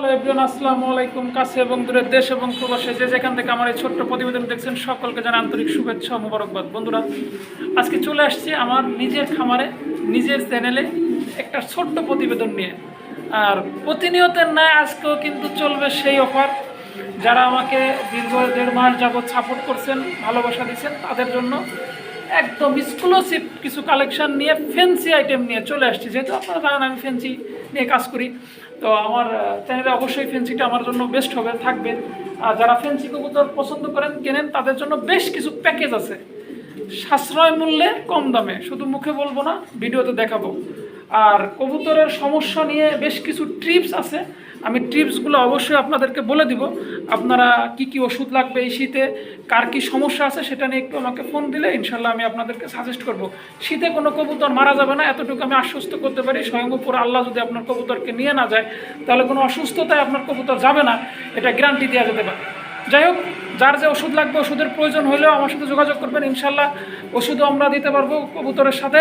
Hello everyone, আসসালামু আলাইকুম। কাছে এবং দূরের দেশ এবং প্রবাসে যে যেখান থেকে আমার এই ছোট্ট প্রতিবেদন দেখছেন, সকলকে জানাই আন্তরিক শুভেচ্ছা মোবারকবাদ। বন্ধুরা, আজকে চলে আসছি আমার নিজের খামারে, নিজের চ্যানেলে একটা ছোট্ট প্রতিবেদন নিয়ে। আর প্রতিনিয়তের ন্যায় আজকেও কিন্তু চলবে সেই অফার। যারা আমাকে দীর্ঘ দেড় মাস যাবৎ সাপোর্ট করছেন, ভালোবাসা দিচ্ছেন, তাদের জন্য একদম এক্সক্লুসিভ কিছু কালেকশন নিয়ে ফ্যান্সি আইটেম নিয়ে চলে আসছি। যেহেতু আপনারা জানেন আমি ফ্যান্সি নিয়ে কাজ করি। তো আমার চ্যানেলে অবশ্যই ফেন্সিটা আমার জন্য বেস্ট হবে, থাকবে। আর যারা ফেন্সি কবুতর পছন্দ করেন, কেনেন, তাদের জন্য বেশ কিছু প্যাকেজ আছে। সাশ্রয় মূল্যে কম দামে, শুধু মুখে বলব না, ভিডিওতে দেখাবো। আর কবুতরের সমস্যা নিয়ে বেশ কিছু ট্রিপস আছে। আমি ট্রিপসগুলো অবশ্যই আপনাদেরকে বলে দিব। আপনারা কি কি ওষুধ লাগবে এই শীতে? কার কি সমস্যা আছে সেটা নিয়ে একটু আমাকে ফোন দিলে ইনশাল্লাহ আমি আপনাদেরকে সাজেস্ট করব। শীতে কোনো কবুতর মারা যাবে না, এতটুকু আমি আশ্বস্ত করতে পারি। স্বয়ং উপর আল্লাহ যদি আপনার কবুতরকে নিয়ে না যায়, তাহলে কোনো অসুস্থতায় আপনার কবুতর যাবে না। এটা গ্যারান্টি দেওয়া যেতে পারে। যাই হোক যার যে ওষুধ লাগবে ওষুধের প্রয়োজন হলেও আমার সাথে যোগাযোগ করবেন, ইনশাল্লাহ ওষুধও আমরা দিতে পারব কবুতরের সাথে।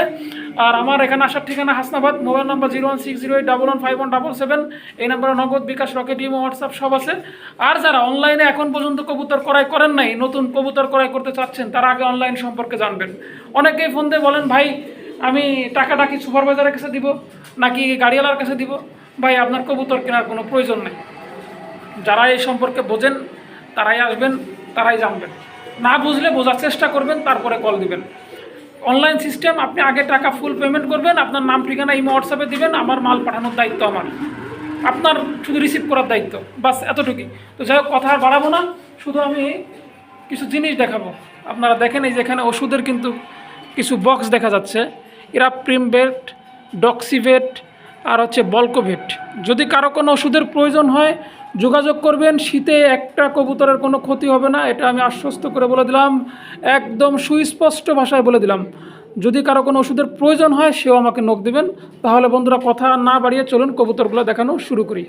আর আমার এখানে আসার ঠিকানা Hasnabad, mobile number zero one six zero eight double one five one double seven, এই নাম্বারে নগদ বিকাশ, রকেট, ইমো, হোয়াটসঅ্যাপ সব আছে। আর যারা অনলাইনে এখন পর্যন্ত কবুতর ক্রয় করেন নাই, নতুন কবুতর ক্রয় করতে চাচ্ছেন, তারা আগে অনলাইন সম্পর্কে জানবেন। অনেকেই ফোন দিয়ে বলেন, ভাই, আমি টাকাটা কি সুপারভাইজারের কাছে দিব নাকি গাড়িওয়ালার কাছে দিব? ভাই, আপনার কবুতর কেনার কোনো প্রয়োজন নেই। যারা এই সম্পর্কে বোঝেন তারাই আসবেন, তারাই জানবেন। না বুঝলে বোঝার চেষ্টা করবেন, তারপরে কল দিবেন। অনলাইন সিস্টেম আপনি আগে টাকা ফুল পেমেন্ট করবেন, আপনার নাম, ঠিকানা ইমো হোয়াটসঅ্যাপে দিবেন, আমার মাল পাঠানোর দায়িত্ব আমার। আপনার শুধু রিসিভ করার দায়িত্ব, বাস এতটুকুই। তো যাই হোক, কথা আর বাড়াবো না, শুধু আমি কিছু জিনিস দেখাবো। আপনারা দেখেন এই যেখানে ওষুধের কিন্তু কিছু বক্স দেখা যাচ্ছে। এরা প্রিমভেট ডক্সিভেট আর হচ্ছে বলকোভেট যদি কারও কোনো ওষুধের প্রয়োজন হয় যোগাযোগ করবেন, শীতে একটা কবুতরের কোনো ক্ষতি হবে না, এটা আমি আশ্বস্ত করে বলে দিলাম। একদম সুস্পষ্ট ভাষায় বলে দিলাম। যদি কারও কোনো ওষুধের প্রয়োজন হয়, সেও আমাকে নখ দিবেন। তাহলে বন্ধুরা, কথা না বাড়িয়ে চলুন, কবুতরগুলো দেখানো শুরু করি।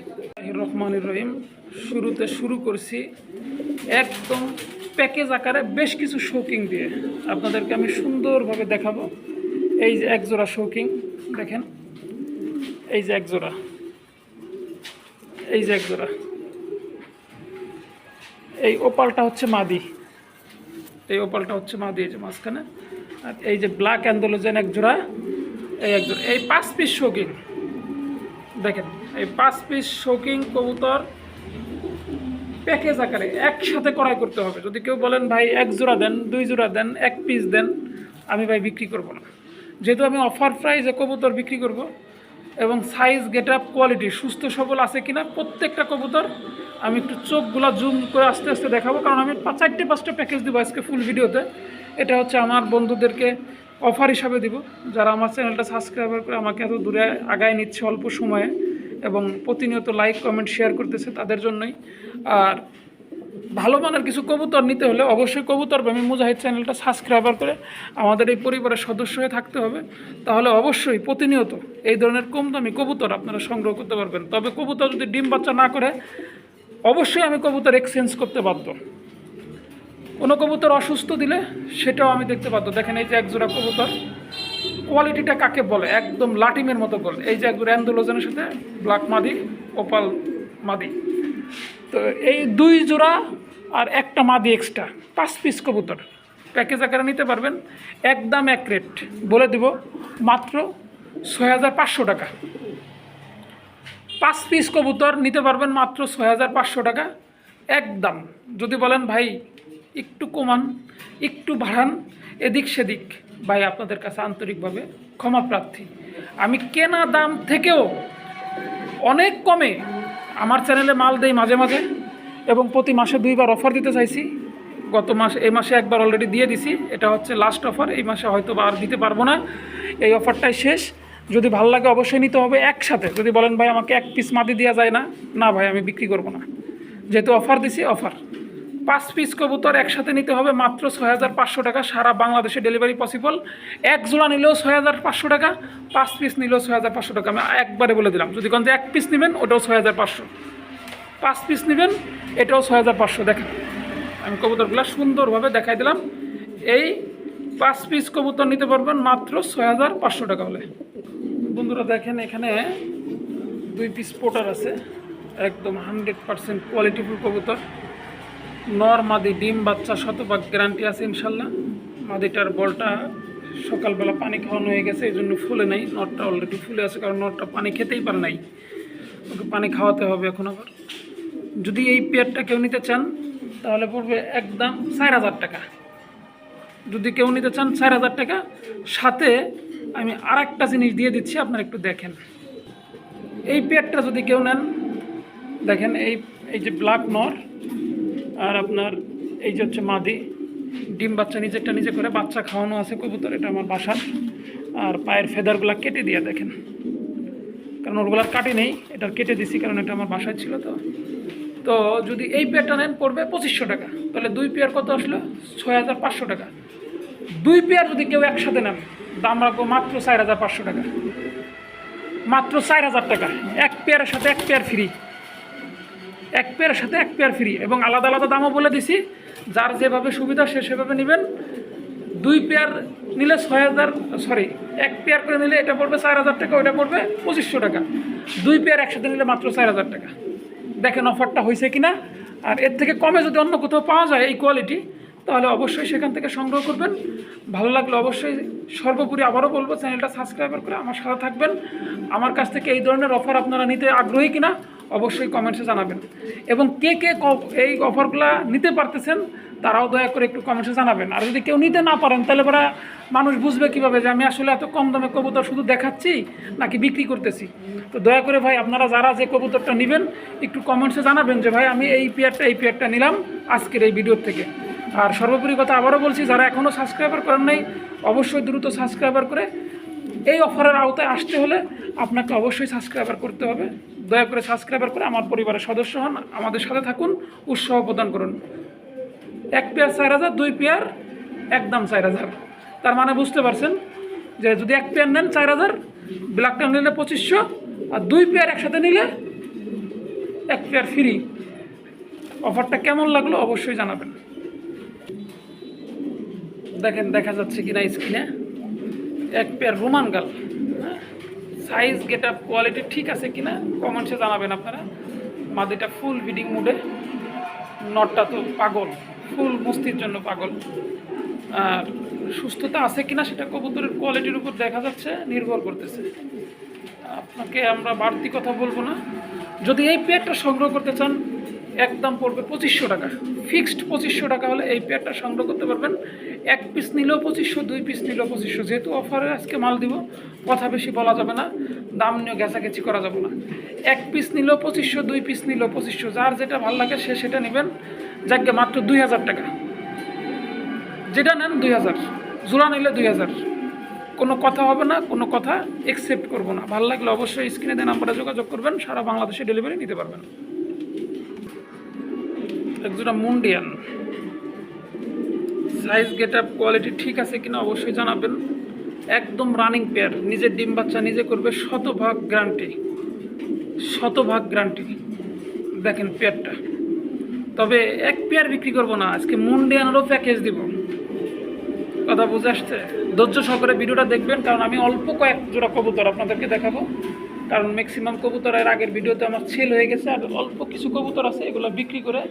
রহমান রহিম। শুরুতে শুরু করছি একদম প্যাকেজ আকারে বেশ কিছু শৌকিং দিয়ে। আপনাদেরকে আমি সুন্দরভাবে দেখাবো। এই যে একজোড়া শৌকিং দেখেন। এই যে একজোড়া। এই যে একজোড়া। এই ওপালটা হচ্ছে মাদি। এই ওপালটা হচ্ছে মাদি, এই যে মাঝখানে। আর এই যে ব্ল্যাক অ্যান্ডোলোজেন এক জোড়া, এই এক জোড়া। এই পাঁচ পিস শৌকিং দেখেন, এই পাঁচ পিস শৌকিং কবুতর প্যাকেজ আকারে একসাথে ক্রয় করতে হবে। যদি কেউ বলেন, ভাই, এক জোড়া দেন, দুই জোড়া দেন, এক পিস দেন, আমি ভাই বিক্রি করব না। যেহেতু আমি অফার প্রাইসে কবুতর বিক্রি করব এবং সাইজ গেট আপ কোয়ালিটি সুস্থ, সবল আছে কিনা প্রত্যেকটা কবুতর আমি একটু চোখগুলা জুম করে আস্তে আস্তে দেখাবো, কারণ আমি চারটে, পাঁচটা প্যাকেজ দেবো আজকে ফুল ভিডিওতে এটা হচ্ছে আমার বন্ধুদেরকে অফার হিসাবে দিব, যারা আমার চ্যানেলটা সাবস্ক্রাইবার করে আমাকে এত দূরে আগায় নিচ্ছে অল্প সময়ে এবং প্রতিনিয়ত লাইক কমেন্ট শেয়ার করতেছে তাদের জন্যই। আর ভালো মানের কিছু কবুতর নিতে হলে অবশ্যই কবুতর আমি মুজাহিদ চ্যানেলটা সাবস্ক্রাইবার করে আমাদের এই পরিবারের সদস্য হয়ে থাকতে হবে। তাহলে অবশ্যই প্রতিনিয়ত এই ধরনের কম দামি কবুতর আপনারা সংগ্রহ করতে পারবেন। তবে কবুতর যদি ডিম বাচ্চা না করে, অবশ্যই আমি কবুতর এক্সচেঞ্জ করতে বাধ্য। কোনো কবুতর অসুস্থ দিলে সেটাও আমি দেখতে বাধ্য। দেখেন এই যে একজোড়া কবুতর কোয়ালিটিটা কাকে বলে? একদম লাটিমের মতো বলে এই যে একজোড়া অ্যান্ডোলোজেনের সাথে ব্ল্যাক মাদি ওপাল মাদি। তো এই দুই জোড়া আর একটা মাদি এক্সট্রা পাঁচ পিস কবুতর। প্যাকেজ আকারে নিতে পারবেন, একদম এক রেট বলে দিব, মাত্র ছয় হাজার পাঁচশো টাকা। পাঁচ পিস কবুতর নিতে পারবেন মাত্র ছয় হাজার পাঁচশো টাকা, একদম। যদি বলেন, ভাই, একটু কমান, একটু বাড়ান, এদিক সেদিক। ভাই, আপনাদের কাছে আন্তরিকভাবে ক্ষমা প্রার্থী। আমি কেনা দাম থেকেও অনেক কমে আমার চ্যানেলে মাল দেই মাঝে মাঝে, এবং প্রতি মাসে দুইবার অফার দিতে চাইছি। গত মাস, এই মাসে একবার অলরেডি দিয়ে দিছি। এটা হচ্ছে লাস্ট অফার এই মাসে হয়তো আর দিতে পারব না। এই অফারটাই শেষ। যদি ভালো লাগে অবশ্যই নিতে হবে একসাথে। যদি বলেন, ভাই, আমাকে এক পিস মাদি দেওয়া যায় না না, ভাই, আমি বিক্রি করব না। যেহেতু অফার দিছি অফার পাঁচ পিস কবুতর একসাথে নিতে হবে মাত্র ছয় হাজার পাঁচশো টাকা। সারা বাংলাদেশে ডেলিভারি পসিবল এক জোড়া নিলেও ছয় হাজার পাঁচশো টাকা, পাঁচ পিস নিলেও ছয় হাজার পাঁচশো টাকা। আমি একবারে বলে দিলাম, যদি কোন এক পিস নেবেন, ওটাও ছয় হাজার পাঁচশো। পাঁচ পিস নেবেন, এটাও ছয় হাজার পাঁচশো। দেখেন, আমি কবুতরগুলো সুন্দরভাবে দেখাই দিলাম। এই পাঁচ পিস কবুতর নিতে পারবেন মাত্র ছয় হাজার পাঁচশো টাকা হলে। বন্ধুরা, দেখেন এখানে দুই পিস পোটার আছে। একদম হান্ড্রেড পার্সেন্ট কোয়ালিটিফুল কবুতর। নর, মাদি, ডিম, বাচ্চা, শতভাগ গ্যারান্টি আছে ইনশাল্লাহ। মাদিটার বলটা সকালবেলা পানি খাওয়ানো হয়ে গেছে, এই জন্য ফুলে নাই। নটটা অলরেডি ফুলে আছে, কারণ নটটা পানি খেতেই পারে নাই। ওকে পানি খাওয়াতে হবে এখন আবার। যদি এই পেয়ারটা কেউ নিতে চান, তাহলে পড়বে একদম চার হাজার টাকা। যদি কেউ নিতে চান চার হাজার টাকা, সাথে আমি আর একটা জিনিস দিয়ে দিচ্ছি, আপনারা একটু দেখেন। এই পেয়ারটা যদি কেউ নেন, দেখেন এই এই যে ব্ল্যাক নর আর আপনার এই যে হচ্ছে মাদি, ডিম বাচ্চা নিজেরটা নিজে করে বাচ্চা খাওয়ানো আছে কবুতর, এটা আমার বাসার। আর পায়ের ফেদারগুলো কেটে দিয়ে দেখেন। কারণ ওগুলার কাটে নেই এটা কেটে দিছি কারণ এটা আমার বাসায় ছিল তো। তো যদি এই পেয়ারটা নেন পড়বে পঁচিশশো টাকা। তাহলে দুই পেয়ার কত আসলো? ছয় হাজার পাঁচশো টাকা। দুই পেয়ার যদি কেউ একসাথে নেন, দাম রাখব মাত্র চার হাজার পাঁচশো টাকা। মাত্র চার হাজার টাকা। এক পেয়ারের সাথে এক পেয়ার ফ্রি এক পেয়ারের সাথে এক পেয়ার ফ্রি এবং আলাদা আলাদা দামও বলে দিছি। যার যেভাবে সুবিধা সে সেভাবে নেবেন। দুই পেয়ার নিলে ছয় হাজার সরি এক পেয়ার করে নিলে এটা পড়বে চার হাজার টাকা, ওইটা পড়বে পঁচিশশো টাকা। দুই পেয়ার একসাথে নিলে মাত্র চার হাজার টাকা। দেখেন অফারটা হয়েছে কিনা। আর এর থেকে কমে যদি অন্য কোথাও পাওয়া যায় এই কোয়ালিটি তাহলে অবশ্যই সেখান থেকে সংগ্রহ করবেন। ভালো লাগলে অবশ্যই সর্বোপরি আবারও বলব চ্যানেলটা সাবস্ক্রাইব করে আমার সাথে থাকবেন। আমার কাছ থেকে এই ধরনের অফার আপনারা নিতে আগ্রহী কিনা অবশ্যই কমেন্টসে জানাবেন। এবং কে কে এই অফারগুলো নিতে পারতেছেন, তারাও দয়া করে একটু কমেন্টসে জানাবেন। আর যদি কেউ নিতে না পারেন, তাহলে পরে মানুষ বুঝবে কীভাবে যে আমি আসলে এত কম দামে কবুতর শুধু দেখাচ্ছি নাকি বিক্রি করতেছি। তো দয়া করে ভাই, আপনারা যারা যে কবুতরটা নেবেন, একটু কমেন্টসে জানাবেন যে ভাই, আমি এই পেয়ারটা এই পেয়ারটা নিলাম আজকের এই ভিডিওর থেকে। আর সর্বোপরি কথা আবারও বলছি, যারা এখনও সাবস্ক্রাইবার করেন নাই, অবশ্যই দ্রুত সাবস্ক্রাইবার করে এই অফারের আওতায় আসতে হলে আপনাকে অবশ্যই সাবস্ক্রাইবার করতে হবে। দয়া করে সাবস্ক্রাইবার করে আমার পরিবারের সদস্য হন, আমাদের সাথে থাকুন, উৎসাহ প্রদান করুন। এক পেয়ার চার হাজার, দুই পেয়ার একদম চার হাজার। তার মানে বুঝতে পারছেন যে যদি এক পেয়ার নেন চার হাজার ব্ল্যাকটা নিলে পঁচিশশো, আর দুই পেয়ার একসাথে নিলে এক পেয়ার ফ্রি অফারটা কেমন লাগল অবশ্যই জানাবেন। দেখেন, দেখা যাচ্ছে কিনা স্ক্রিনে এক পেয়ার রোমান গাল। সাইজ গেট আপ কোয়ালিটি ঠিক আছে কিনা? কমেন্টসে জানাবেন আপনারা। মাদিটা ফুল বিডিং মুডে নটটা তো পাগল। ফুল মস্তির জন্য পাগল। আর সুস্থতা আছে কিনা সেটা কবুতরের কোয়ালিটির উপর দেখা যাচ্ছে, নির্ভর করতেছে। আপনাকে আমরা বাড়তি কথা বলব না। যদি এই পেয়ারটা সংগ্রহ করতে চান, একদম পড়বে পঁচিশশো টাকা। ফিক্সড পঁচিশশো টাকা হলে এই পেয়ারটা সংগ্রহ করতে পারবেন। এক পিস নিলেও পঁচিশশো, দুই পিস নিলেও পঁচিশশো। যেহেতু অফারে আজকে মাল দিব, কথা বেশি বলা যাবে না, দাম নিয়ে ঘেঁচাঘেঁচি করা যাবে না। এক পিস নিলেও পঁচিশশো, দুই পিস নিলেও পঁচিশশো, যার যেটা ভালো লাগে সে সেটা নেবেন। যাকে মাত্র দুই হাজার টাকা। যেটা নেন দুই হাজার, জোড়া নিলে দুই হাজার। কোনো কথা হবে না, কোনো কথা একসেপ্ট করব না। ভালো লাগলে অবশ্যই স্ক্রিনে দেন নাম্বারে যোগাযোগ করবেন, সারা বাংলাদেশে ডেলিভারি নিতে পারবেন। একজোটা মুন্ডিয়ান সাইজ গেট আপ কোয়ালিটি ঠিক আছে কিনা অবশ্যই জানাবেন। একদম রানিং পেয়ার নিজের ডিম বাচ্চা নিজে করবে, শতভাগ গ্যারান্টি শতভাগ গ্যারান্টি দেখেন পেয়ারটা তবে এক পেয়ার বিক্রি করব না, আজকে মুন্ডিয়ানেরও প্যাকেজ দিব। কথা বুঝে আসছে? ধৈর্য সহকারে ভিডিওটা দেখবেন, কারণ আমি অল্প কয়েক জোড়া কবুতর আপনাদেরকে দেখাবো। কারণ ম্যাক্সিমাম কবুতর আগের ভিডিওতে আমার সেল হয়ে গেছে, আর অল্প কিছু কবুতর আছে, এগুলো বিক্রি করে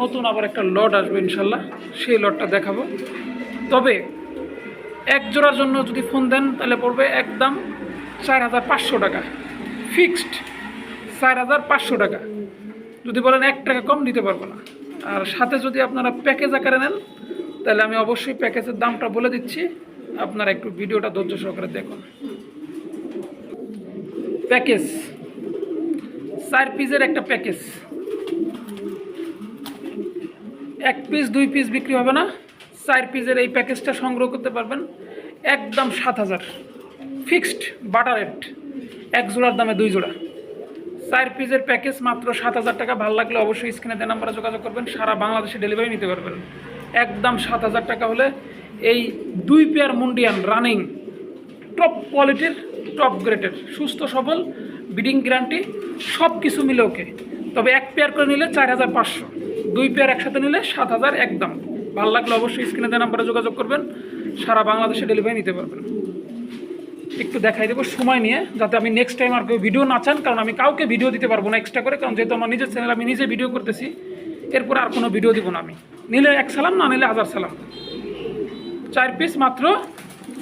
নতুন আবার একটা লট আসবে ইনশাল্লাহ, সেই লটটা দেখাবো। তবে এক জোড়ার জন্য যদি ফোন দেন, তাহলে পড়বে একদম চার হাজার পাঁচশো টাকা। ফিক্সড চার হাজার পাঁচশো টাকা। যদি বলেন এক টাকা কম দিতে পারব না। আর সাথে যদি আপনারা প্যাকেজ আকারে নেন, তাহলে আমি অবশ্যই প্যাকেজের দামটা বলে দিচ্ছি। আপনারা একটু ভিডিওটা ধৈর্য সহকারে দেখুন। প্যাকেজ চার পিসের একটা প্যাকেজ এক পিস দুই পিস বিক্রি হবে না। চার পিসের এই প্যাকেজটা সংগ্রহ করতে পারবেন। একদম সাত হাজার। ফিক্সড বাটার রেট এক জোড়ার দামে দুই জোড়া। চার পিসের প্যাকেজ মাত্র সাত হাজার টাকা। ভালো লাগলে অবশ্যই স্ক্রিনে দেন নাম্বারে যোগাযোগ করবেন। সারা বাংলাদেশে ডেলিভারি নিতে পারবেন। একদম সাত হাজার টাকা হলে এই দুই পেয়ার মুন্ডিয়ান রানিং টপ কোয়ালিটির টপ গ্রেডের সুস্থ, সবল বিডিং গ্যারান্টি সব কিছু মিলে ওকে তবে এক পেয়ার করে নিলে চার হাজার পাঁচশো। দুই পেয়ার একসাথে নিলে সাত হাজার একদম। ভালো লাগলে অবশ্যই স্ক্রিনে দেওয়া নাম্বারে যোগাযোগ করবেন। সারা বাংলাদেশে ডেলিভারি নিতে পারবেন। একটু দেখাই দেবো সময় নিয়ে, যাতে আমি নেক্সট টাইম আর কেউ ভিডিও না চান, কারণ আমি কাউকে ভিডিও দিতে পারব না এক্সট্রা করে, কারণ যেহেতু আমার নিজের চ্যানেল আমি নিজে ভিডিও করতেছি, এরপর আর কোনো ভিডিও দিব না আমি। নিলে এক সালাম, না নিলে হাজার সালাম। চার পিস মাত্র,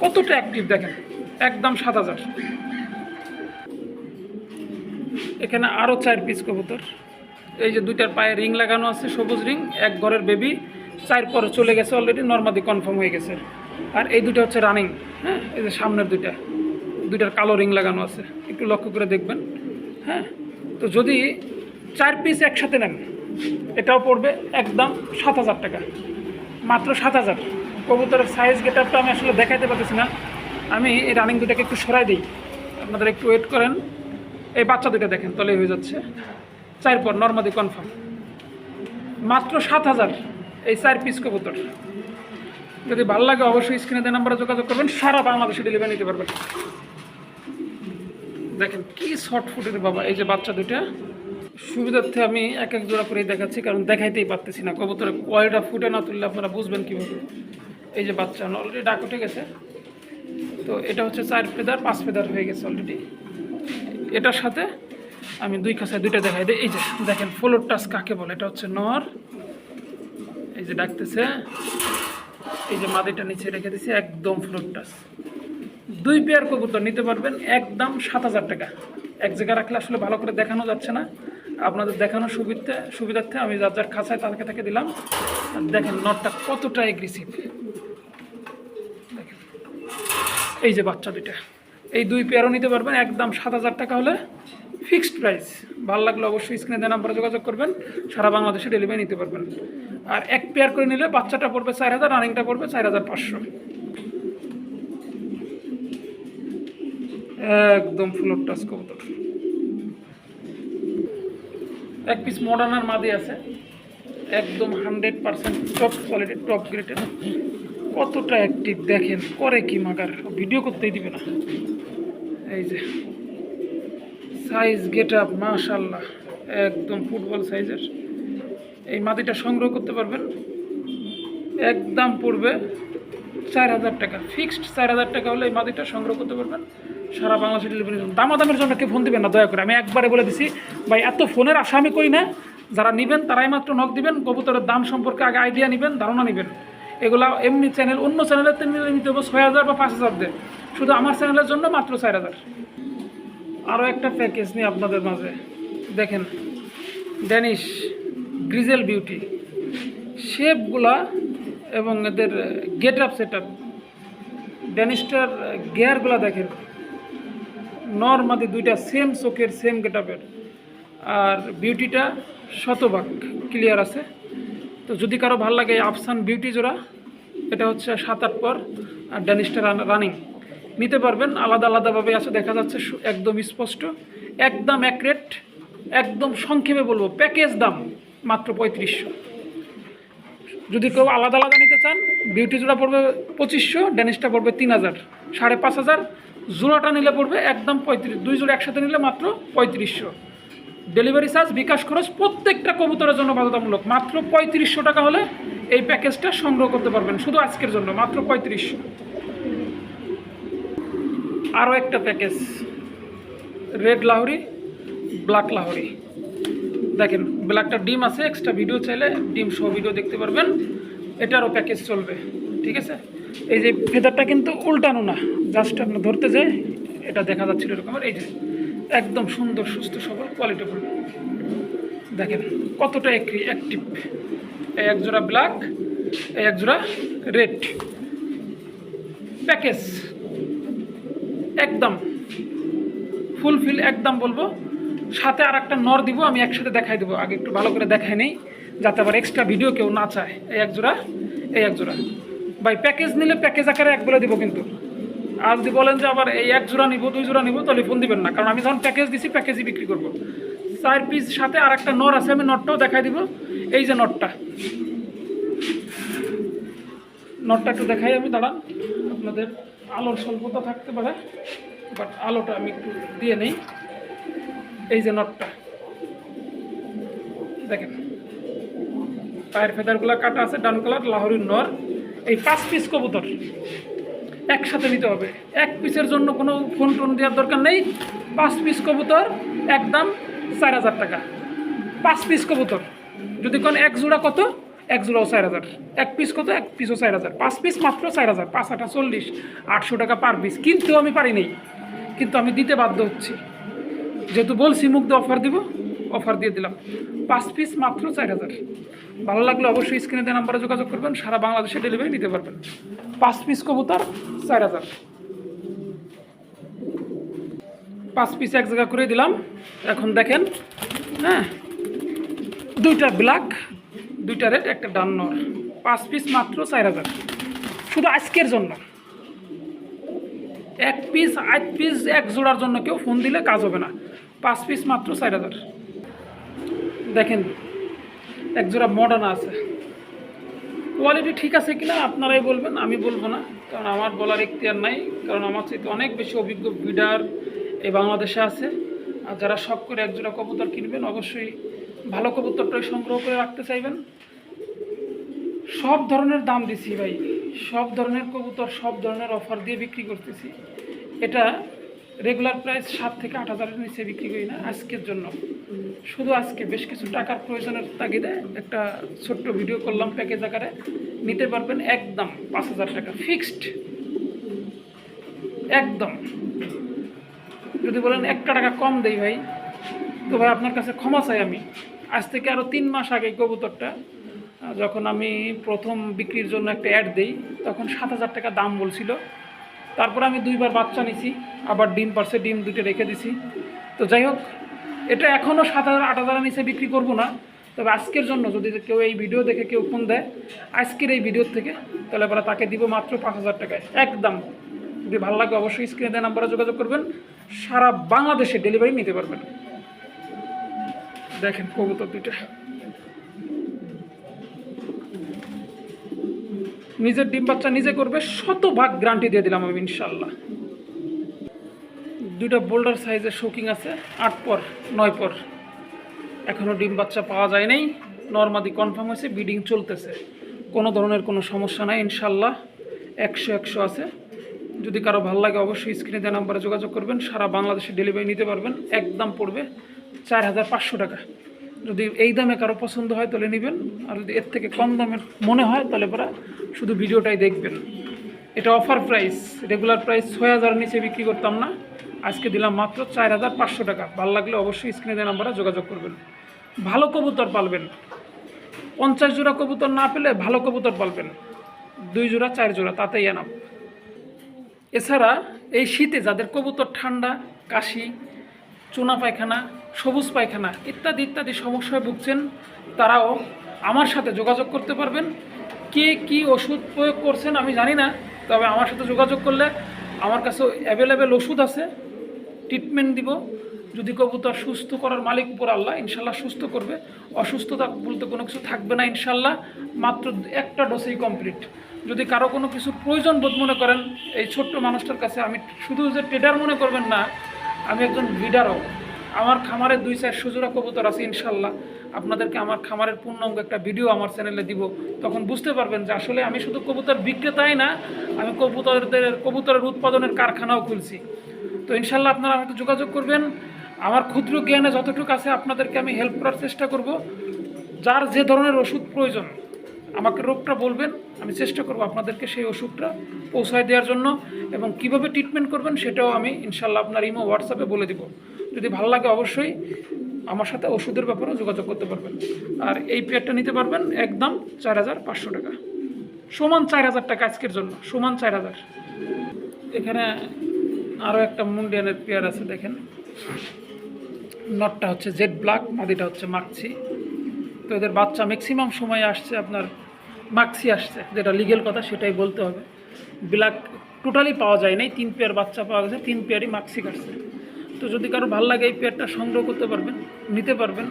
কতটা অ্যাক্টিভ দেখেন? একদম সাত হাজার। এখানে আরও চার পিস কবুতর। এই যে দুইটার পায়ে রিং লাগানো আছে, সবুজ রিং, এক ঘরের বেবি চার পরে চলে গেছে অলরেডি নর্মাদি কনফার্ম হয়ে গেছে। আর এই দুটো হচ্ছে রানিং হ্যাঁ? এই যে সামনের দুইটা, দুইটার কালো রিং লাগানো আছে, একটু লক্ষ্য করে দেখবেন হ্যাঁ? তো যদি চার পিস একসাথে নেন, এটাও পড়বে একদম সাত হাজার টাকা, মাত্র সাত হাজার। কবুতরের সাইজ গেটআপটা আমি আসলে দেখাইতে পারতেছি না। আমি এই রানিং দুটাকে একটু সরাই দিই। আপনাদের একটু ওয়েট করেন। এই বাচ্চা দুটো দেখেন তলে হয়ে যাচ্ছে। চার পর নর্মাদি কনফার্ম মাত্র সাত হাজার এই চার পিস কবুতর। যদি ভালো লাগে, অবশ্যই স্ক্রিনে দেওয়া নাম্বারে যোগাযোগ করবেন, সারা বাংলাদেশে ডেলিভারি নিতে পারবেন। দেখেন কি শর্ট ফুটের বাবা, এই যে বাচ্চা দুটা সুবিধার্থে আমি এক এক জোড়া করেই দেখাচ্ছি, কারণ দেখাইতেই পারতেছি না কবুতরের কয়টা ফুটে না তুললে আপনারা বুঝবেন কীভাবে। এই যে বাচ্চা অলরেডি ডাক উঠে গেছে। তো এটা হচ্ছে চার ফেদার পাঁচ ফেদার হয়ে গেছে অলরেডি এটার সাথে আমি দুই খাঁচায় দুইটা দেখাই দিই। এই যে, দেখেন ফ্লোর টাচ কাকে বলে? এটা হচ্ছে নর। এই যে ডাকতেছে। এই যে মাদিটা নিচে রেখে দিছি, একদম ফ্লোর টাচ দুই পেয়ার কবুতর নিতে পারবেন, একদম সাত হাজার টাকা। এক জায়গায় রাখলে আসলে ভালো করে দেখানো যাচ্ছে না। আপনাদের দেখানোর সুবিধে, সুবিধার্থে আমি যার যার খাঁচায় তাদেরকে তাকে দিলাম। দেখেন নটটা কতটা এগ্রেসিভ দেখেন। এই যে বাচ্চা দুইটা। এই দুই পেয়ারও নিতে পারবেন, একদম সাত হাজার টাকা হলে ফিক্সড প্রাইস ভালো লাগলে অবশ্যই স্ক্রিনে দেওয়া নাম্বারে যোগাযোগ করবেন, সারা বাংলাদেশে ডেলিভারি নিতে পারবেন। আর এক পেয়ার করে নিলে বাচ্চাটা পড়বে চার হাজার রানিংটা পড়বে চার হাজার পাঁচশো। একদম ফুলোর টাচ কবুতর। এক পিস মডার্নার মাদি আছে, একদম হান্ড্রেড পার্সেন্ট টপ কোয়ালিটির টপ গ্রেডের কতটা অ্যাক্টিভ দেখেন, করে কি মাগার ভিডিও করতেই দিবে না। এই যে সাইজ গেট আপ মাশাল্লাহ একদম ফুটবল সাইজের এই মাদিটা সংগ্রহ করতে পারবেন। একদম পড়বে চার হাজার টাকা। ফিক্সড চার হাজার টাকা হলে এই মাদিটা সংগ্রহ করতে পারবেন। সারা বাংলাদেশের ডেলিভারি দামাদামের জন্য কেউ ফোন দিবেন না, দয়া করে। আমি একবারে বলে দিছি, ভাই, এত ফোনের আশা আমি করি না। যারা নেবেন, তারাই মাত্র নখ দিবেন। কবুতরের দাম সম্পর্কে আগে আইডিয়া নেবেন, ধারণা নেবেন। এগুলা এমনি চ্যানেল অন্য চ্যানেলের নিলে নিতে হবে ছয় হাজার বা পাঁচ হাজার দেয় শুধু আমার চ্যানেলের জন্য মাত্র চার হাজার। আরও একটা প্যাকেজ নিয়ে আপনাদের মাঝে। দেখেন ড্যানিশ গ্রিজেল বিউটি শেপগুলা এবং এদের গেট আপ সেট আপ ড্যানিশটার গেয়ারগুলা দেখেন। নর্মাদি দুইটা সেম চোখের সেম গেট আপের আর বিউটিটা শতভাগ ক্লিয়ার আছে। তো যদি কারও ভালো লাগে আফসান বিউটি জোড়া, এটা হচ্ছে সাত আট পর, আর ড্যানিশটা রানিং নিতে পারবেন, আলাদা আলাদাভাবে আছে, দেখা যাচ্ছে একদম স্পষ্ট, একদম এক একদম সংক্ষেপে বলব, প্যাকেজ দাম মাত্র পঁয়ত্রিশশো। যদি কেউ আলাদা আলাদা নিতে চান, বিউটি জোড়া পড়বে পঁচিশশো ড্যানিশটা পড়বে তিন হাজার, সাড়ে পাঁচ হাজার, জোড়াটা নিলে পড়বে একদম পঁয়ত্রিশ, দুই জোড়া একসাথে নিলে মাত্র পঁয়ত্রিশশো। ডেলিভারি চার্জ, বিকাশ খরচ প্রত্যেকটা কবুতরের জন্য বাধ্যতামূলক। মাত্র পঁয়ত্রিশশো টাকা হলে এই প্যাকেজটা সংগ্রহ করতে পারবেন শুধু আজকের জন্য, মাত্র পঁয়ত্রিশশো। আরও একটা প্যাকেজ, রেড লাহরি, ব্ল্যাক লাহরি। দেখেন, ব্ল্যাকটা ডিম আছে, এক্সট্রা ভিডিও চাইলে ডিম সহ ভিডিও দেখতে পারবেন। এটারও প্যাকেজ চলবে, ঠিক আছে? এই যে ফেদারটা কিন্তু উল্টানো না, জাস্ট আপনার ধরতে যায় এটা দেখা যাচ্ছিল এরকমের এই যে একদম সুন্দর, সুস্থ, সবল কোয়ালিটি কোয়ালিটিফুল দেখেন কতটা অ্যাক্টিভ এই এক জোড়া ব্ল্যাক এই এক জোড়া রেড প্যাকেজ একদম। ফুলফিল একদম বলব। সাথে আর একটা নর দিব, আমি একসাথে দেখাই দেবো। আগে একটু ভালো করে দেখাই নেই, যাতে আবার এক্সট্রা ভিডিও কেউ না চায়। এই এক জোড়া, এই এক জোড়া। ভাই প্যাকেজ নিলে প্যাকেজ আকারে এক বলে দিব কিন্তু। আর যদি বলেন যে আবার এই এক জোড়া নিব, দুই জোড়া নিব, তাহলে ফোন দিবেন না। কারণ আমি যখন প্যাকেজ দিছি প্যাকেজই বিক্রি করব। চার পিস সাথে আর একটা নর আছে, আমি নটটাও দেখাই দিব। এই যে নটটা নটটা একটু দেখাই আমি, দাঁড়ান। আপনাদের আলোর স্বল্পতা থাকতে পারে বাট আলোটা আমি একটু দিয়ে নেই। এই যে নটটা দেখেন। পায়ের ফেদারগুলো কাটা আছে ডান কালার লাহোরির নর। এই পাঁচ পিস কবুতর। একসাথে নিতে হবে। এক পিসের জন্য কোনো ফোন টোন দেওয়ার দরকার নেই। পাঁচ পিস কবুতর একদম চার হাজার টাকা। পাঁচ পিস কবুতর। যদি কোন এক জোড়া কত? এক জোড়াও চার হাজার। এক পিস কত? এক পিসও চার হাজার। পাঁচ পিস মাত্র চার হাজার। পাঁচ আটা চল্লিশ, আটশো টাকা পার পিস কিন্তু আমি পারি নেই। কিন্তু আমি দিতে বাধ্য হচ্ছি। যেহেতু বলছি দিয়ে অফার দিব অফার দিয়ে দিলাম। পাঁচ পিস মাত্র চার হাজার। ভালো লাগলে অবশ্যই স্ক্রিনে দেওয়া নাম্বারে যোগাযোগ করবেন, সারা বাংলাদেশে ডেলিভারি নিতে পারবেন। পাঁচ পিস কবুতর, চার হাজার। পাঁচ পিস এক জায়গা করে দিলাম। এখন দেখেন হ্যাঁ দুইটা ব্ল্যাক দুইটা রেড একটা ডান্নর। পাঁচ পিস মাত্র চার হাজার। শুধু আজকের জন্য। এক পিস আট পিস এক জোড়ার জন্য কেউ ফোন দিলে কাজ হবে না। পাঁচ পিস মাত্র চার হাজার। দেখেন এক জোড়া মডার্ন আছে। কোয়ালিটি ঠিক আছে কিনা আপনারাই বলবেন, আমি বলব না। কারণ আমার বলার ইখতিয়ার নাই, কারণ আমার চাইতে অনেক বেশি অভিজ্ঞ বিডার এই বাংলাদেশে আছে। আর যারা শখ করে এক জোড়া কবুতর কিনবেন, অবশ্যই ভালো কবুতরটাই সংগ্রহ করে রাখতে চাইবেন। সব ধরনের দাম দিছি ভাই, সব ধরনের কবুতর, সব ধরনের অফার দিয়ে বিক্রি করতেছি। এটা রেগুলার প্রাইস সাত থেকে আট হাজারের নিচে বিক্রি করি না, আজকের জন্য। শুধু আজকে, বেশ কিছু টাকার প্রয়োজনের তাগিদে একটা ছোট্ট ভিডিও করলাম প্যাকেজ আকারে। নিতে পারবেন একদম পাঁচ হাজার টাকা ফিক্সড একদম। যদি বলেন একটা টাকা কম দেই ভাই, তো ভাই আপনার কাছে ক্ষমা চাই আমি। আজ থেকে আরও তিন মাস আগে কবুতরটা, যখন আমি প্রথম বিক্রির জন্য একটা অ্যাড দিই, তখন সাত হাজার টাকা দাম বলছিল। তারপর আমি দুইবার বাচ্চা নিছি, আবার ডিম পারছে, ডিম দুটো রেখে দিছি। তো যাই হোক, এটা এখনও সাত হাজার, আট হাজারের নিচে বিক্রি করব না। তবে আজকের জন্য যদি কেউ এই ভিডিও দেখে কেউ ফোন দেয়, আজকের এই ভিডিওর থেকে, তাহলে এবার তাকে দিব মাত্র পাঁচ হাজার টাকায়। একদম। যদি ভালো লাগে অবশ্যই স্ক্রিনে দেওয়া নাম্বারে যোগাযোগ করবেন। সারা বাংলাদেশে ডেলিভারি নিতে পারবেন। দেখেন কবুতর দুইটা। নিজের ডিম বাচ্চা নিজে করবে, শতভাগ গ্যারান্টি দিয়ে দিলাম আমি, ইনশাল্লাহ। দুইটা বোল্ডার সাইজের শোকিং আছে, আট পর, নয় পর। এখনও ডিম বাচ্চা পাওয়া যায় নাই নর্মাদি কনফার্ম হয়েছে বিডিং চলতেছে। কোনো ধরনের কোনো সমস্যা নাই, ইনশাল্লাহ। একশো একশো আছে। যদি কারও ভালো লাগে, অবশ্যই স্ক্রিনে দেওয়া নাম্বারে যোগাযোগ করবেন, সারা বাংলাদেশে ডেলিভারি নিতে পারবেন। একদম পড়বে চার হাজার পাঁচশো টাকা। যদি এই দামে কারও পছন্দ হয় তাহলে নেবেন, আর যদি এর থেকে কম দামের মনে হয় তাহলে পরা শুধু ভিডিওটাই দেখবেন। এটা অফার প্রাইস রেগুলার প্রাইস ছয় হাজার নিচে বিক্রি করতাম না, আজকে দিলাম মাত্র চার হাজার পাঁচশো টাকা। ভালো লাগলে অবশ্যই স্ক্রিনে দেওয়া নাম্বারে যোগাযোগ করবেন। ভালো কবুতর পালবেন। পঞ্চাশ জোড়া কবুতর না পেলে ভালো কবুতর পালবেন। দুই জোড়া, চার জোড়া, তাতেই এনাম এছাড়া এই শীতে যাদের কবুতর ঠান্ডা, কাশি, চুনা পায়খানা সবুজ পায়খানা ইত্যাদি ইত্যাদি সমস্যায় ভুগছেন তারাও আমার সাথে যোগাযোগ করতে পারবেন। কে কি ওষুধ প্রয়োগ করছেন আমি জানি না, তবে আমার সাথে যোগাযোগ করলে আমার কাছে অ্যাভেলেবেল ওষুধ আছে। ট্রিটমেন্ট দিব। যদি কবুতর সুস্থ করার মালিক উপর আল্লাহ ইনশাল্লাহ সুস্থ করবে। অসুস্থতা বলতে কোনো কিছু থাকবে না ইনশাল্লাহ, মাত্র একটা ডোসেই কমপ্লিট যদি কারও কোনো কিছু প্রয়োজন বোধ মনে করেন, এই ছোট্ট মানুষটার কাছে আমি শুধু যে ট্রেডার মনে করবেন না, আমি একজন লিডারও আমার খামারের দুই চার সুজোড়া কবুতর আছে, ইনশাল্লাহ। আপনাদেরকে আমার খামারের পূর্ণাঙ্গ একটা ভিডিও আমার চ্যানেলে দিব। তখন বুঝতে পারবেন যে আসলে আমি শুধু কবুতর বিক্রেতাই না, আমি কবুতরদের, কবুতরের উৎপাদনের কারখানাও খুলছি। তো ইনশাল্লাহ আপনারা আমাকে যোগাযোগ করবেন। আমার ক্ষুদ্র জ্ঞানে যতটুকু আছে আপনাদেরকে আমি হেল্প করার চেষ্টা করব। যার যে ধরনের ওষুধ প্রয়োজন আমাকে রোগটা বলবেন, আমি চেষ্টা করব আপনাদেরকে সেই ওষুধটা পৌঁছায় দেওয়ার জন্য এবং কীভাবে ট্রিটমেন্ট করবেন সেটাও আমি ইনশাল্লাহ আপনার ইমো হোয়াটসঅ্যাপে বলে দিব। যদি ভালো লাগে অবশ্যই আমার সাথে ওষুধের ব্যাপারেও যোগাযোগ করতে পারবেন। আর এই পেয়ারটা নিতে পারবেন একদম চার হাজার পাঁচশো টাকা। সমান চার হাজার টাকা আজকের জন্য, সমান চার হাজার। এখানে আরও একটা মুন্ডিয়ানের পেয়ার আছে, দেখেন। নটটা হচ্ছে জেড ব্ল্যাক, মাদিটা হচ্ছে মাকছি তো এদের বাচ্চা ম্যাক্সিমাম সময় আসছে আপনার মাক্সি আসছে, যেটা লিগেল কথা, সেটাই বলতে হবে। ব্ল্যাক টোটালি পাওয়া যায় নাই, তিন পেয়ার বাচ্চা পাওয়া গেছে, তিন পেয়ারই মাক্সি কাটছে। তো যদি কারও ভালো লাগে এই পেয়ারটা সংগ্রহ করতে পারবেন, নিতে পারবেন,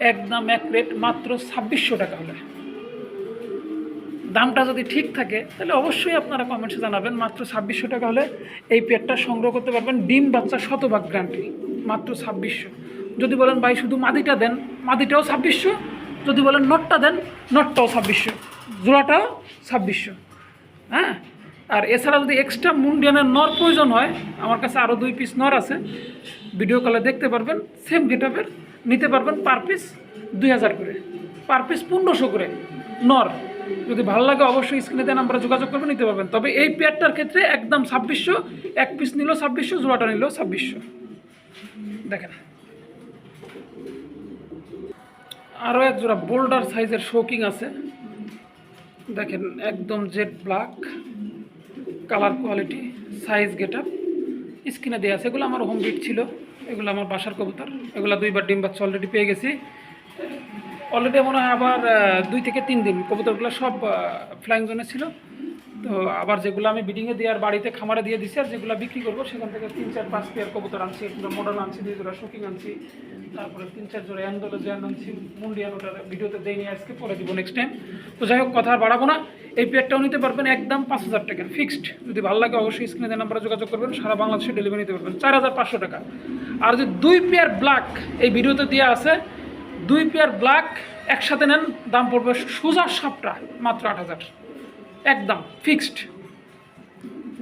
একদম এক রেট মাত্র ছাব্বিশশো টাকা হলে। দামটা যদি ঠিক থাকে, তাহলে অবশ্যই আপনারা কমেন্টসে জানাবেন, মাত্র ছাব্বিশশো টাকা হলে এই পেয়ারটা সংগ্রহ করতে পারবেন। ডিম বাচ্চা শতভাগ গ্যারান্টি মাত্র ছাব্বিশশো। যদি বলেন, ভাই, শুধু মাদিটা দেন, মাদিটাও ছাব্বিশশো। যদি বলেন, নটটা দেন, নটটাও ছাব্বিশশো। জোড়াটাও ছাব্বিশশো। হ্যাঁ? আর এছাড়া যদি এক্সট্রা মুন্ডিয়ানের নর প্রয়োজন হয়, আমার কাছে আরও দুই পিস নর আছে। ভিডিও কলে দেখতে পারবেন সেম গেটআপের নিতে পারবেন পার পিস দুই হাজার করে। পার পিস পনেরোশো করে নর। যদি ভালো লাগে অবশ্যই স্ক্রিনে দেন আমরা যোগাযোগ করবে নিতে পারবেন। তবে এই পেয়ারটার ক্ষেত্রে একদম ছাব্বিশশো, এক পিস নিল ছাব্বিশশো, জোড়াটা নিল ছাব্বিশশো। দেখেন। আরও এক জোড়া বোল্ডার সাইজের শোকিং আছে। দেখেন, একদম jet black colour quality size get up স্ক্রিনে দেওয়া আছে। এগুলো আমার হোম বিট ছিল, এগুলো আমার বাসার কবুতর, এগুলো দুইবার ডিম বাচ্চা অলরেডি পেয়ে গেছি। অলরেডি মনে হয় আবার দুই থেকে তিন দিন কবুতরগুলো সব ফ্লাইং জোনে ছিল। তো আবার যেগুলো আমি বিডিংয়ে দিয়ে আর বাড়িতে খামারে দিয়ে দিছি আর যেগুলো বিক্রি করব, সেখান থেকে তিন, চার, পাঁচ পেয়ার কবুতর আনছি একটু মডার্ন আনছি, দুই জোড়া শোকিং আনছি। তারপরে তিন চার জোড়া অ্যান্ডোলো জ্যান আনছি মুন্ডিয়ান ওটার ভিডিওতে দেয়নি, আজকে পরে দিব নেক্সট টাইম তো যাই হোক, কথা আর বাড়াবো না। এই পেয়ারটাও নিতে পারবেন একদম পাঁচ হাজার টাকা ফিক্সড যদি ভালো লাগে অবশ্যই স্ক্রিনে দেওয়া নাম্বারে যোগাযোগ করবেন, সারা বাংলাদেশে ডেলিভারি নিতে পারবেন। চার হাজার পাঁচশো টাকা। আর যদি দুই পেয়ার ব্ল্যাক এই ভিডিওতে দেওয়া আছে, দুই পেয়ার ব্ল্যাক একসাথে নেন, দাম পড়বে সোজা সাপটা, মাত্র আট হাজার। একদম ফিক্সড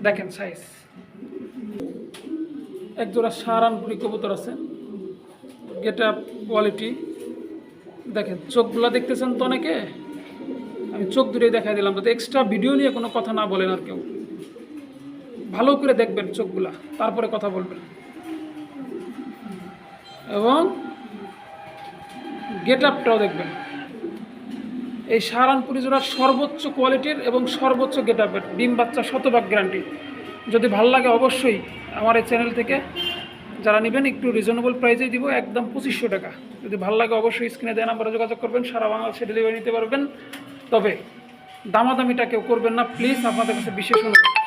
দেখেন সাইজ এক জোড়া সারানপুরি কবুতর আছে। গেট আপ কোয়ালিটি দেখেন, চোখগুলো দেখতেছেন তো অনেকে? আমি চোখ দূরে দেখাই দিলাম, যাতে এক্সট্রা ভিডিও নিয়ে কোনো কথা না বলেন আর কেউ। ভালো করে দেখবেন চোখগুলা, তারপরে কথা বলবেন। এবং গেট আপটাও দেখবেন। এই সাহারানপুরি জোড়ার সর্বোচ্চ কোয়ালিটির এবং সর্বোচ্চ গেট আপের ডিম বাচ্চা শতভাগ গ্যারান্টি যদি ভালো লাগে অবশ্যই আমার এই চ্যানেল থেকে যারা নেবেন, একটু রিজনেবল প্রাইসে দিব, একদম পঁচিশশো টাকা। যদি ভালো লাগে অবশ্যই স্ক্রিনে দেয় নাম্বারে যোগাযোগ করবেন, সারা বাংলাদেশে ডেলিভারি নিতে পারবেন। তবে দামাদামিটা কেউ করবেন না প্লিজ আপনাদের কাছে বিশেষ অনুরোধ।